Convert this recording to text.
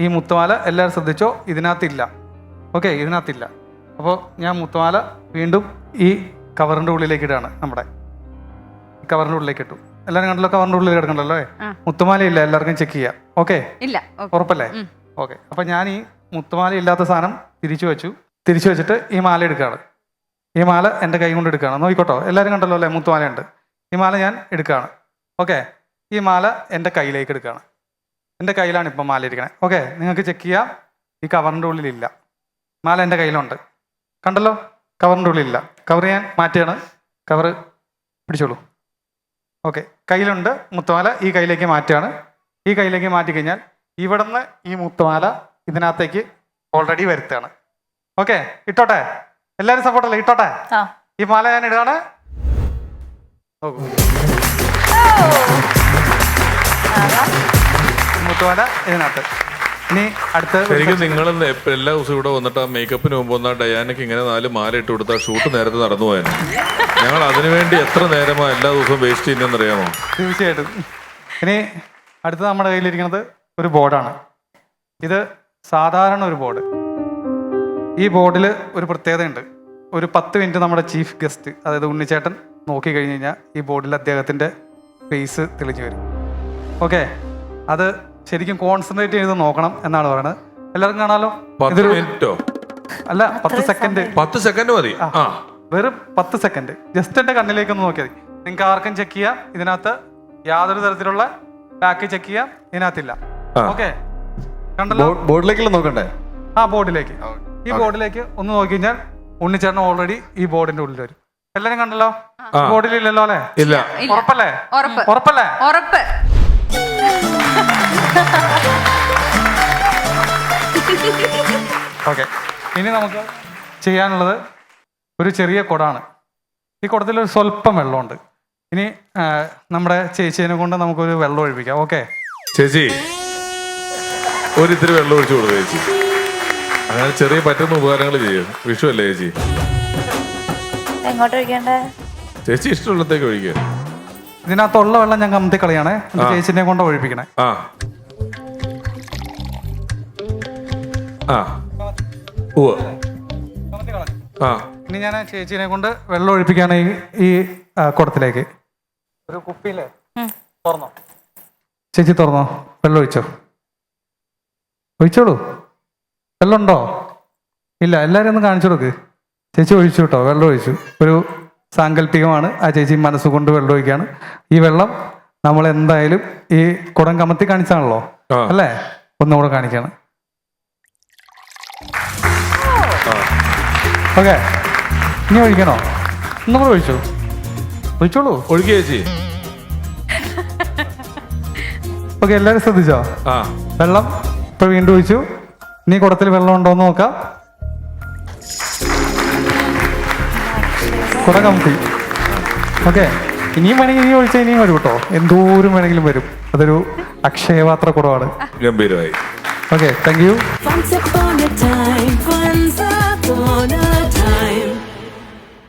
ഈ മുത്തുമാല എല്ലാവരും ശ്രദ്ധിച്ചോ? ഇതിനകത്തില്ല. ഓക്കെ ഇതിനകത്തില്ല. അപ്പോൾ ഞാൻ മുത്തുമാല വീണ്ടും ഈ കവറിന്റെ ഉള്ളിലേക്ക് ഇടാണ് നമ്മുടെ. ഈ കവറിന്റെ ഉള്ളിലേക്ക് ഇട്ടു. എല്ലാവരും കണ്ടല്ലോ കവറിന്റെ ഉള്ളിൽ കിടക്കണ്ടല്ലോ മുത്തുമാല ഇല്ല എല്ലാവർക്കും ചെക്ക് ചെയ്യാം. ഓക്കെ? ഇല്ല. ഉറപ്പല്ലേ. ഓക്കെ. അപ്പം ഞാൻ ഈ മുത്തുമാല ഇല്ലാത്ത സാധനം തിരിച്ചു വെച്ചു. തിരിച്ചു വെച്ചിട്ട് ഈ മാല എടുക്കുകയാണ്. ഈ മാല എന്റെ കൈ കൊണ്ട് എടുക്കുകയാണ്. നോക്കിക്കോട്ടോ. എല്ലാവരും കണ്ടല്ലോ അല്ലേ? മുത്തുമാലയുണ്ട്. ഈ മാല ഞാൻ എടുക്കുകയാണ്. ഓക്കെ. ഈ മാല എന്റെ കയ്യിലേക്ക് എടുക്കുകയാണ്. എന്റെ കയ്യിലാണ് ഇപ്പം മാല ഇരിക്കണേ. ഓക്കെ നിങ്ങൾക്ക് ചെക്ക് ചെയ്യാം. ഈ കവറിന്റെ ഉള്ളിലില്ല. മാല എന്റെ കയ്യിലുണ്ട്. കണ്ടല്ലോ? കവറിന്റെ ഉള്ളിലില്ല. കവർ ഞാൻ മാറ്റിയാണ്. കവർ പിടിച്ചോളൂ. ഓക്കെ കയ്യിലുണ്ട് മുത്തുമാല. ഈ കയ്യിലേക്ക് മാറ്റുകയാണ് ഈ കയ്യിലേക്ക് മാറ്റി കഴിഞ്ഞാൽ ഇവിടുന്ന് ഈ മുത്തുമാല ഇതിനകത്തേക്ക് ഓൾറെഡി വരുത്തുകയാണ്. ഓക്കെ ഇട്ടോട്ടെ? എല്ലാവരും സപ്പോർട്ടല്ലേ ഇട്ടോട്ടെ? ഈ മാല ഞാൻ ഇടുകയാണ്. നോക്കൂ മുത്തുമാല ഇതിനകത്ത്. ഇനി അടുത്ത ശരിക്കും നിങ്ങൾ എല്ലാ ദിവസവും ഇവിടെ വന്നിട്ട് ആ മേക്കപ്പിന് മുമ്പ് വന്ന ഡയാനക്ക് ഇങ്ങനെ നാല് മാല ഇട്ട് കൊടുത്താൽ ഷൂട്ട് നേരത്തെ നടന്നു പോയാൽ ഞങ്ങൾ അതിനുവേണ്ടി എത്ര നേരമാ എല്ലാ ദിവസവും വേസ്റ്റ് ചെയ്യുന്നതെന്ന് അറിയാമോ? തീർച്ചയായിട്ടും. ഇനി അടുത്ത നമ്മുടെ കയ്യിലിരിക്കുന്നത് ഒരു ബോർഡാണ്. ഇത് സാധാരണ ഒരു ബോർഡ്. ഈ ബോർഡിൽ ഒരു പ്രത്യേകതയുണ്ട്. ഒരു പത്ത് മിനിറ്റ് നമ്മുടെ ചീഫ് ഗസ്റ്റ് അതായത് ഉണ്ണിച്ചേട്ടൻ നോക്കി കഴിഞ്ഞ് കഴിഞ്ഞാൽ ഈ ബോർഡിൽ അദ്ദേഹത്തിന്റെ ഫേസ് തെളിഞ്ഞു വരും. ഓക്കെ അത് ശരിക്കും കോൺസെൻട്രേറ്റ് ചെയ്ത് നോക്കണം എന്നാണ് പറയുന്നത്. എല്ലാവർക്കും കാണാലോ? പത്ത് ഇതൊരു മിനിറ്റോ? അല്ല പത്ത് സെക്കൻഡ് പത്ത് സെക്കൻഡ് മതി. ആ വെറും പത്ത് സെക്കൻഡ് ജസ്റ്റ് എന്റെ കണ്ണിലേക്ക് ഒന്ന് നോക്കിയാൽ മതി. നിങ്ങൾക്ക് ആർക്കും ചെക്ക് ചെയ്യാം. ഇതിനകത്ത് യാതൊരു തരത്തിലുള്ള ബാക്ക് ചെക്ക് ചെയ്യാം. ഇതിനകത്തില്ല. ആ. ഓക്കെ കണ്ടല്ലോ? ബോർഡിലേക്കല്ലേ നോക്കണ്ടേ? ആ ബോർഡിലേക്ക്. ഈ ബോർഡിലേക്ക് ഒന്ന് നോക്കി കഴിഞ്ഞാൽ ഉണ്ണിച്ചേട്ടൻ ഓൾറെഡി ഈ ബോർഡിന്റെ ഉള്ളിൽ വരും എല്ലാരും കണ്ടല്ലോ ബോർഡിലില്ലല്ലോ അല്ലേ? ഇല്ല ഇല്ല. ഉറപ്പല്ലേ? ഉറപ്പ്. ഉറപ്പല്ലേ? ഉറപ്പ്. ഓക്കെ ഇനി നമുക്ക് ചെയ്യാനുള്ളത് ഒരു ചെറിയ കുടമാണ് ഈ കുടത്തിൽ ഒരു സ്വല്പം വെള്ളമുണ്ട്. ഇനി നമ്മുടെ ചേച്ചീനെ കൊണ്ട് നമുക്കൊരു വെള്ളം ഒഴിപ്പിക്കാം. ഓക്കെ ചേച്ചി ഒരു ഒരിത്തിരി വെള്ളം ഒഴിച്ചു കൊടുക്കും ചേച്ചി. അങ്ങനെ ചെറിയ പറ്റുന്ന ഉപകാരങ്ങൾ ചെയ്യും. വിഷു അല്ലേ ചേച്ചി? എങ്ങോട്ട് ഒഴിക്കണ്ടേ? ചേച്ചി ഇഷ്ടമുള്ളത്തേക്ക് ഒഴിക്കുക ഇതിനകത്തുള്ള വെള്ളം ഞാൻ കമത്തി കളയാണേ ചേച്ചിനെ കൊണ്ട് ഒഴിപ്പിക്കണേ. ആ. ആ. ഉവ്വ്. ആ. ഇനി ഞാൻ ചേച്ചീനെ കൊണ്ട് വെള്ളം ഒഴിപ്പിക്കാണ് ഈ ഈ ആ, കുടത്തിലേക്ക്. ഒരു കുപ്പിയിൽ. തുറന്നോ? ചേച്ചി തുറന്നോ? വെള്ളം ഒഴിച്ചോ? ഒഴിച്ചോളൂ. വെള്ളം ഉണ്ടോ ഇല്ല എല്ലാവരും ഒന്ന് കാണിച്ചു കൊടുക്ക്. ചേച്ചി ഒഴിച്ചു കേട്ടോ വെള്ളം ഒഴിച്ചു. ഒരു സാങ്കല്പികമാണ്. ആ ചേച്ചി മനസ്സുകൊണ്ട് വെള്ളം ഒഴിക്കുകയാണ്. ഈ വെള്ളം നമ്മൾ എന്തായാലും ഈ കുടം കമത്തി കാണിച്ചാണല്ലോ ആ. അല്ലേ? ഒന്നുകൂടെ കാണിക്കാണ്. ഓക്കെ. ഇനി ഒഴിക്കണോ? ഒന്നും കൂടെ ഒഴിച്ചു? ഒഴിച്ചോളൂ. ഒഴിക്കുക ചേച്ചി ഓക്കെ എല്ലാവരും ശ്രദ്ധിച്ചോ? ആ. വെള്ളം ഇപ്പൊ വീണ്ടും ഒഴിച്ചു. ഇനി കുടത്തിൽ വെള്ളം ഉണ്ടോന്ന് നോക്കാം. കുട കമ്പി ഓക്കെ. ഇനിയും വേണമെങ്കിൽ ഇനിയും ഒഴിച്ചാൽ ഇനിയും വരും കേട്ടോ. എന്തോരം വേണമെങ്കിലും വരും. അതൊരു അക്ഷയപാത്ര കുടമാണ്. ഗംഭീരമായി. Okay, thank you. Once upon a time, once upon a time.